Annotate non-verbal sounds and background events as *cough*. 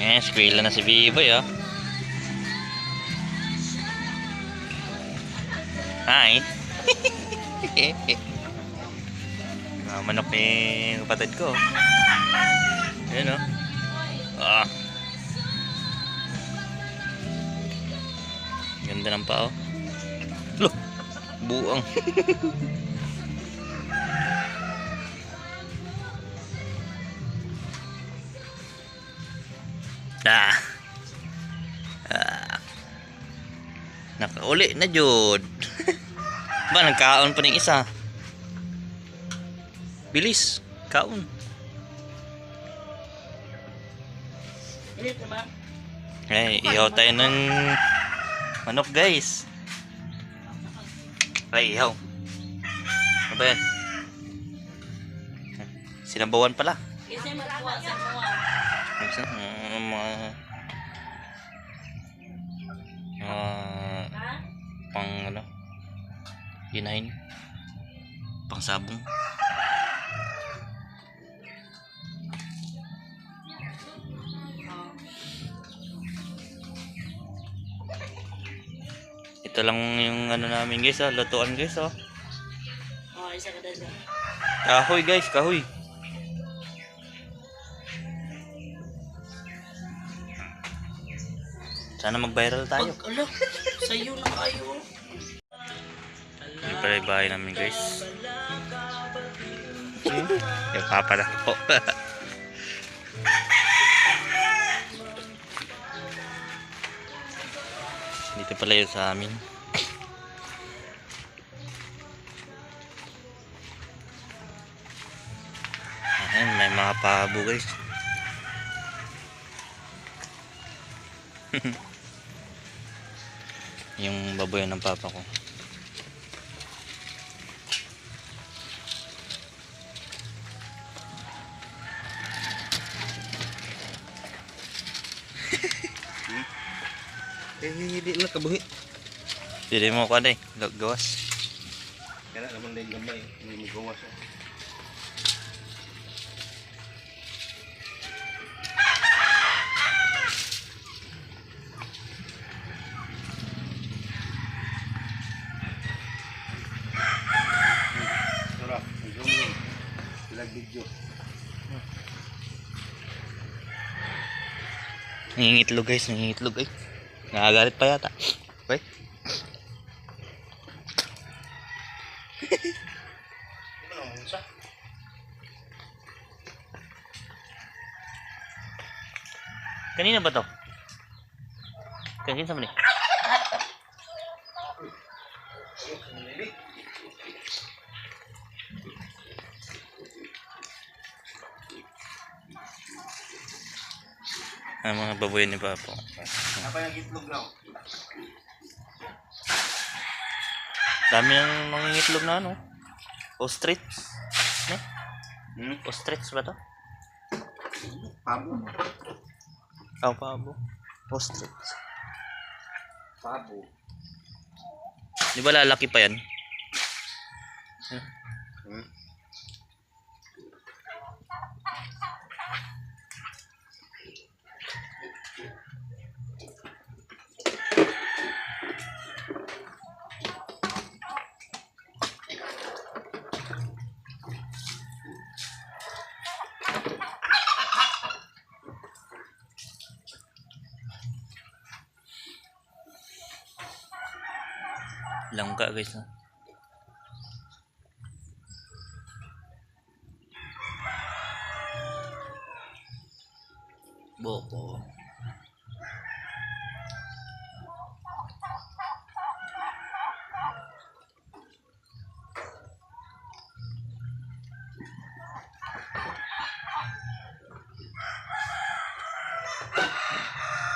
Eh, skwela na si Biboy, oh. Hi. *laughs* ah, manok ni kapatid ko. Ayan, oh. Ah. Ganda ng pao. Look, buang. *laughs* Ah. Ah. Nakauli na jud. *laughs* ba nagkaon pa ning isa. Bilis, kaon. Na ba? Ay, ihaw tayo ng manok guys. Ay, ihaw. Ano ba yan? Sinabawan pala. Kasi magkuha sa kuha. Isa, mm, mga Ha? pang ano ginahin pang sabong ito lang yung ano namin guys ah, lutuan guys oh Oh, isa ka dala. kahoy guys kahoy sana mag viral tayo Pag, ala, sa'yo na kayo. Hindi pala yung bahay namin guys. yung papa na po. *laughs* Dito pala yun sa amin. Ayan, may mga pabo guys. *laughs* yung baboy ng papa ko. *laughs* Eh, hindi na kabuhi. Pili mo ko eh, gawas. Kaya naman din gamay, hindi mo gawas. eh. Ilag video. Nangingitlog guys, nangingitlog ay. Nakagalit pa yata. Okay. Kanina ba to? Kanina sa mali? Ang mga baboy ni Papo. Apa yung itlog lang? Dami nang nangingitlog na ano. Ostrich. Ne? Hmm? Ostrich ba to? Pabo. Oh, pabo. Ostrich. Pabo. Di ba lalaki pa yan? Hmm? లంక వేసిన బో Boko.